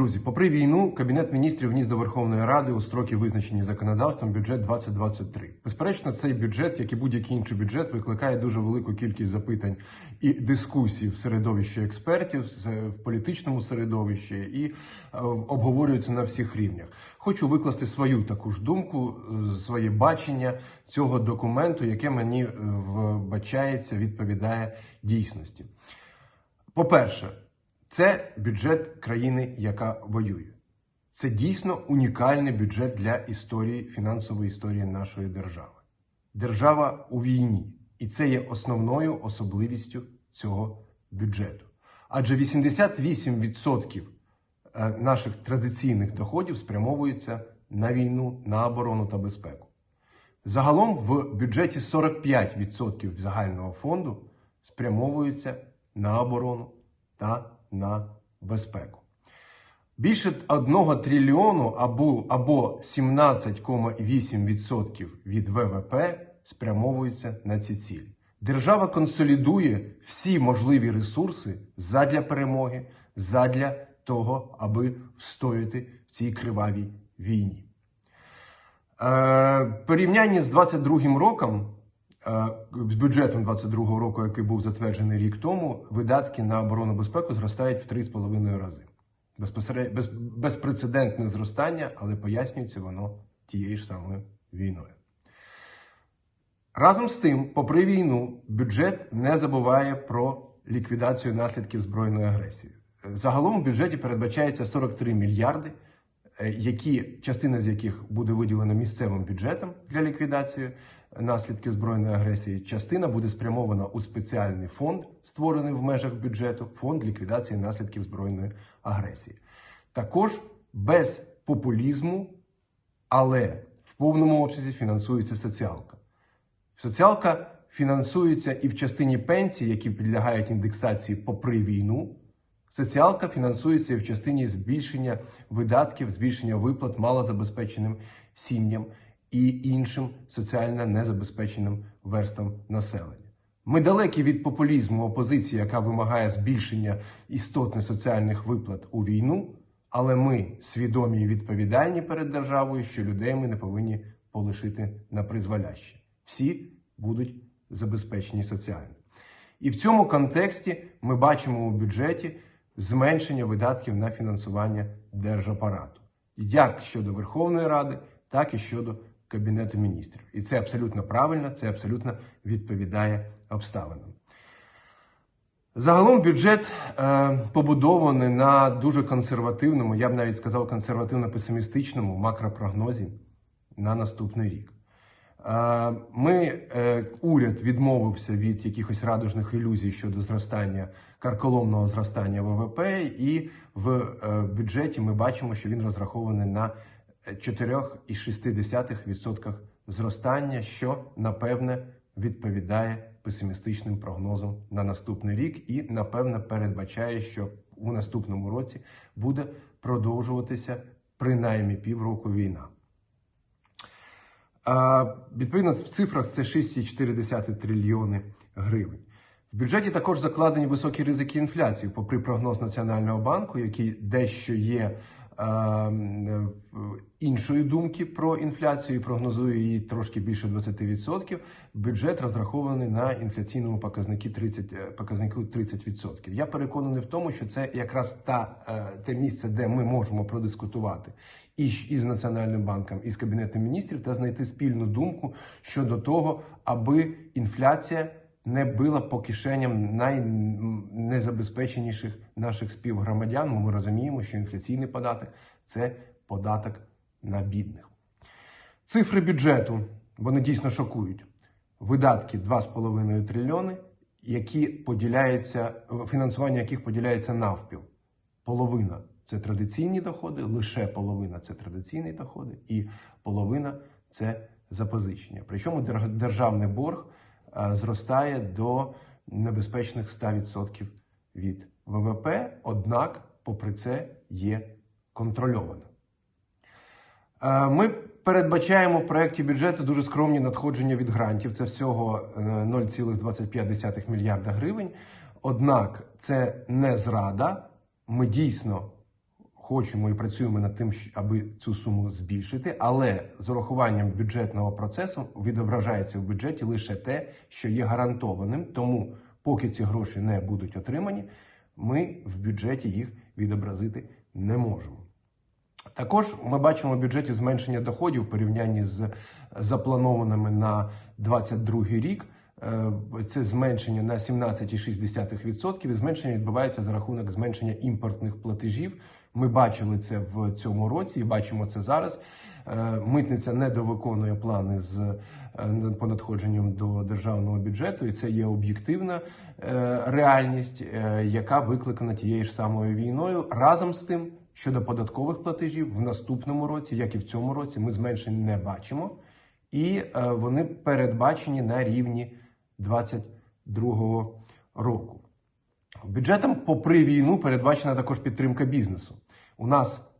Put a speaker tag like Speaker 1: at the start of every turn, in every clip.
Speaker 1: Друзі, попри війну, Кабінет міністрів вніс до Верховної Ради у строки визначені законодавством бюджет 2023. Безперечно, цей бюджет, як і будь-який інший бюджет, викликає дуже велику кількість запитань і дискусій в середовищі експертів, в політичному середовищі і е, обговорюється на всіх рівнях. Хочу викласти свою таку ж думку, е, своє бачення цього документу, яке мені е, вбачається, відповідає дійсності. По-перше, це бюджет країни, яка воює. Це дійсно унікальний бюджет для історії, фінансової історії нашої держави. Держава у війні, і це є основною особливістю цього бюджету. Адже 88% е, наших традиційних доходів спрямовуються на війну, на оборону та безпеку. Загалом в бюджеті 45% загального фонду спрямовуються на оборону та на безпеку. Більше 1 трильйону або, або 17,8% від ВВП спрямовуються на ці цілі. Держава консолідує всі можливі ресурси задля перемоги, задля того, аби встояти в цій кривавій війні. Е, порівнянні з 22 роком, з бюджетом 22 року, який був затверджений рік тому, видатки на оборону безпеку зростають в 3,5 рази. Безпосеред... Без... Безпрецедентне зростання, але пояснюється воно тією ж самою війною. Разом з тим, попри війну, бюджет не забуває про ліквідацію наслідків збройної агресії. Е, Загалом в бюджеті передбачається 43 мільярди, е, які частина з яких буде виділена місцевим бюджетом для ліквідації наслідків збройної агресії. Частина буде спрямована у спеціальний фонд, створений в межах бюджету, фонд ліквідації наслідків збройної агресії. Також без популізму, але в повному обсязі фінансується соціалка. Соціалка фінансується і в частині пенсій, які підлягають індексації попри війну. Соціалка фінансується і в частині збільшення видатків, збільшення виплат малозабезпеченим сім'ям і іншим соціально незабезпеченим верствам населення. Ми далекі від популізму опозиції, яка вимагає збільшення істотних соціальних виплат у війну, але ми свідомі і відповідальні перед державою, що людей ми не повинні полишити на призволяще. Всі будуть забезпечені соціально. І в цьому контексті ми бачимо у бюджеті зменшення видатків на фінансування держапарату, як щодо Верховної Ради, так і щодо Кабінету міністрів. І це абсолютно правильно, це абсолютно відповідає обставинам. Загалом бюджет е, побудований на дуже консервативному, я б навіть сказав, консервативно-песимістичному макропрогнозі на наступний рік. Е, Ми, е, уряд відмовився від якихось радужних ілюзій щодо зростання карколомного зростання ВВП, і в е, бюджеті ми бачимо, що він розрахований на 4,6% зростання, що напевне відповідає песимістичним прогнозам на наступний рік, і напевне передбачає, що у наступному році буде продовжуватися принаймні півроку війна. А, відповідно, в цифрах це 6,4 трильйони гривень. В бюджеті також закладені високі ризики інфляції, попри прогноз Національного банку, який дещо є іншої думки про інфляцію і прогнозує її трошки більше 20%. Бюджет розрахований на інфляційному показнику 30%. е, Показнику 30%. Я переконаний в тому, що це якраз та, е, те місце, де ми можемо продискутувати і із Національним банком, і з Кабінетом міністрів, та знайти спільну думку щодо того, аби інфляція не била по кишеням найнезабезпеченіших наших співгромадян. Ми розуміємо, що інфляційний податок це податок на бідних. Цифри бюджету вони дійсно шокують. Видатки 2,5 трильйони, які поділяються, фінансування яких поділяється навпіл. Половина це традиційні доходи, лише половина це традиційні доходи, і половина це запозичення. Причому державний борг зростає до небезпечних 100% від ВВП, однак, попри це, є контрольовано. Е, Ми передбачаємо в проєкті бюджету дуже скромні надходження від грантів. Це всього е, 0,25 мільярда гривень. Однак це не зрада. Ми дійсно хочемо і працюємо над тим, аби цю суму збільшити, але з урахуванням бюджетного процесу відображається в бюджеті лише те, що є гарантованим. Тому, поки ці гроші не будуть отримані, ми в бюджеті їх відобразити не можемо. Також ми бачимо в бюджеті зменшення доходів в порівнянні з запланованими на 2022 рік. Е, Це зменшення на 17,6%. І зменшення відбувається за рахунок зменшення імпортних платежів. Ми бачили це в цьому році і бачимо це зараз. Е, Митниця недовиконує плани з е, по надходженням до державного бюджету, і це є об'єктивна е, реальність, яка викликана тією ж самою війною. Разом з тим, щодо податкових платежів, в наступному році, як і в цьому році, ми зменшень не бачимо, і вони передбачені на рівні 2022 року. Бюджетом, попри війну, передбачена також підтримка бізнесу. У нас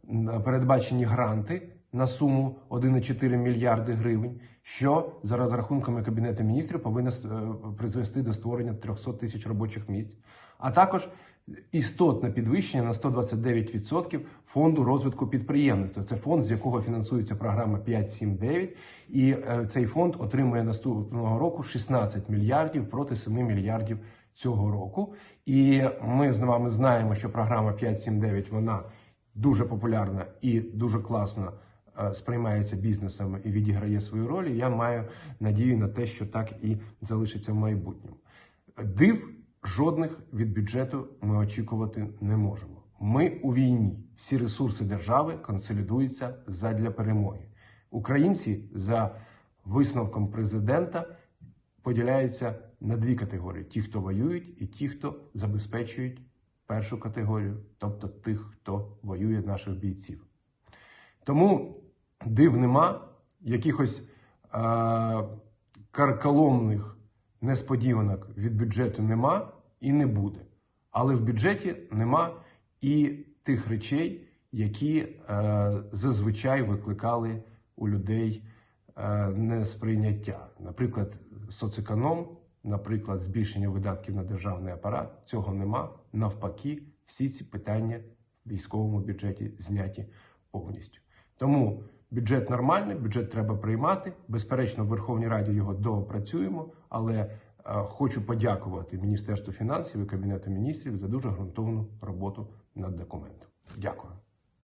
Speaker 1: передбачені гранти на суму 1,4 мільярди гривень, що за розрахунками Кабінету міністрів повинно е, призвести до створення 300 тисяч робочих місць, а також істотне підвищення на 129% фонду розвитку підприємництва. Це фонд, з якого фінансується програма 5.7.9, і е, цей фонд отримує наступного року 16 мільярдів проти 7 мільярдів цього року. І ми з вами знаємо, що програма 5.7.9 вона дуже популярна і дуже класно е, сприймається бізнесом і відіграє свою роль. І я маю надію на те, що так і залишиться в майбутньому. Див жодних від бюджету ми очікувати не можемо. Ми у війні. Всі ресурси держави консолідуються задля перемоги. Українці за висновком президента поділяються на дві категорії: ті, хто воюють, і ті, хто забезпечують першу категорію, тобто тих, хто воює наших бійців. Тому див нема якихось е- карколомних несподіванок від бюджету нема і не буде. Але в бюджеті нема і тих речей, які е, зазвичай викликали у людей е, несприйняття. Наприклад, соцеконом, наприклад, збільшення видатків на державний апарат. Цього нема. Навпаки, всі ці питання в військовому бюджеті зняті повністю. Тому бюджет нормальний, бюджет треба приймати. Безперечно, в Верховній Раді його доопрацюємо, але е, хочу подякувати Міністерству фінансів і Кабінету міністрів за дуже ґрунтовну роботу над документом. Дякую.